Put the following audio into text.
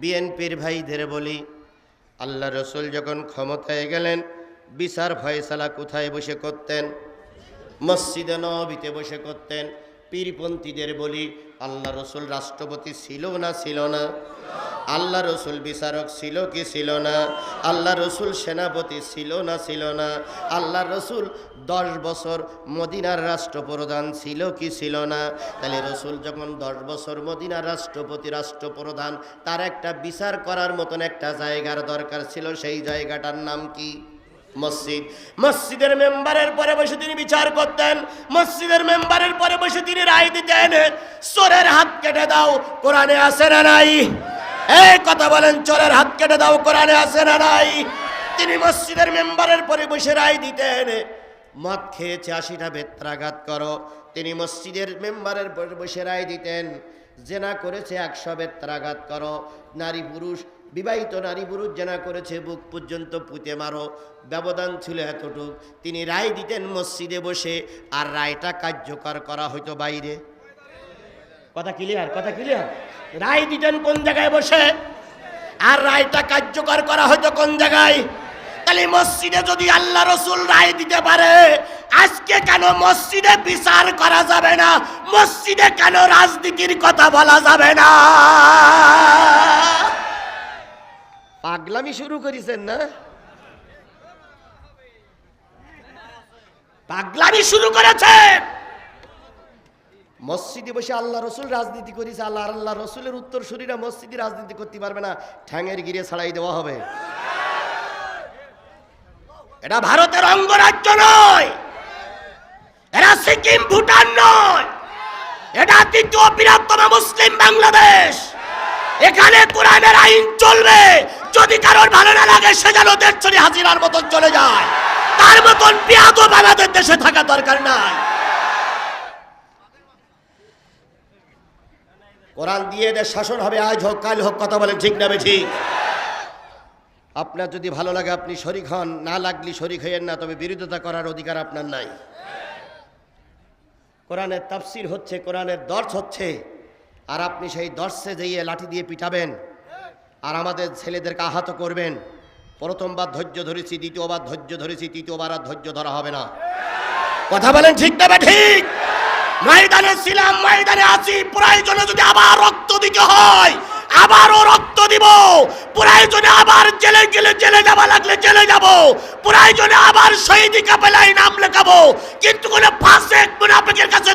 বিএনপির ভাইদের বলি, আল্লাহ রসুল যখন ক্ষমতায় গেলেন, বিচার ফয়সালা কোথায় বসে করতেন? মসজিদে নবীতে বসে করতেন। পীরপন্থীদের বলি, আল্লাহ রসুল রাষ্ট্রপতি ছিল না ছিল না। আল্লাহ রসুল বিচারক ছিল কি ছিল না? আল্লাহ রসুল সেনাপতি ছিল না ছিল না? আল্লাহ রসুল দশ বছর মদিনার রাষ্ট্রপ্রধান ছিল কি ছিল না? তাহলে রসুল যখন দশ বছর মদিনার রাষ্ট্রপতি, রাষ্ট্রপ্রধান, তার একটা বিচার করার মতন একটা জায়গার দরকার ছিল, সেই জায়গাটার নাম কি? মসজিদ। মসজিদের মেম্বারের পরে বসে তিনি বিচার করতেন। মসজিদের মেম্বারের পরে বসে তিনি রায় দিতেন। চোরের হাত কেটে দাও, কোরআনে আছে না নাই? এই কথা বলেন, চোরের হাত কেটে দাও, কোরআনে আছে না নাই? তিনি মসজিদের মেম্বারের পরে বসে রায় দিতেন। মদ খেয়েছে আশিটা বেত্রাঘাত করো। তিনি মসজিদের মেম্বারের পরে বসে রায় দিতেন। জেনা করেছে একশো বেত্রাঘাত করো। নারী পুরুষ, বিবাহিত নারী পুরুষ জেনা করেছে, বুক পর্যন্ত পুঁতে মারো। ব্যবধান ছিল এতটুক। তিনি রায় দিতেন মসজিদে বসে। আর রায়টা কার্যকর করা হইতো বাইরে। কথা ক্লিয়ার কথা ক্লিয়ার রায় দিতেন কোন জায়গায় বসে? আর রায়টা কার্যকর করা হয়তো কোন জায়গায়? তাহলে মসজিদে যদি আল্লাহ রসুল রায় দিতে পারে, আজকে কেন মসজিদে বিচার করা যাবে না? মসজিদে কেন রাজনীতির কথা বলা যাবে না? পাগলামি শুরু করেছেন না? পাগলামি শুরু করেছে মসজিদে বসে আল্লাহ রসুল রাজনীতি করেছে, আল্লাহ আল্লাহ রসুলের উত্তর শরীরা মসজিদে রাজনীতি করতে পারবে না, ঠ্যাঙের গিরে ছাড়াই দেওয়া হবে। এটা ভারতের অঙ্গরাজ্য নয়, এরা সিকিম, ভুটান নয়, এটা তৃতীয় বৃহত্তম মুসলিম বাংলাদেশ। এখানে কোরআনের আইন চলবে, যদি কারোর ভালো না লাগে, সে যেন দেড়শনি হাজিরার মতন চলে যায়। তার মতন পেঁয়াজ আমাদের দেশে থাকা দরকার নাই। কোরআন দিয়ে এদের শাসন হবে, আজ হোক, কাল হোক, কথা বলেন ঠিক না ঠিক আপনার যদি ভালো লাগে, আপনি শরিক হন, না লাগলে শরিক হইয়েন না, তবে বিরোধিতা করার অধিকার আপনার নাই। কোরআনের তাফসির হচ্ছে, কোরআনের দর্শ হচ্ছে, আর আপনি সেই দর্শে যেয়ে লাঠি দিয়ে পিটাবেন, আর আমাদের ছেলেদেরকে আহত করবেন। প্রথমবার ধৈর্য ধরেছি, দ্বিতীয়বার ধৈর্য ধরেছি, তৃতীয়বার আর ধৈর্য ধরা হবে না। কথা বলেন ঠিক না ঠিক ময়দানে ছিলাম, ময়দানে আছি। প্রয়োজনে যদি আবার রক্ত দিতে হয়, আবারও রক্ত দিব। প্রয়োজনে আবার জেলে গেলে জেলে যাবা লাগলে জেলে যাব। প্রয়োজনে আবার শহীদ কাপেলায় নাম লেখাবো। কিন্তু কোনো ফাঁসে মুনাফিকের কাছে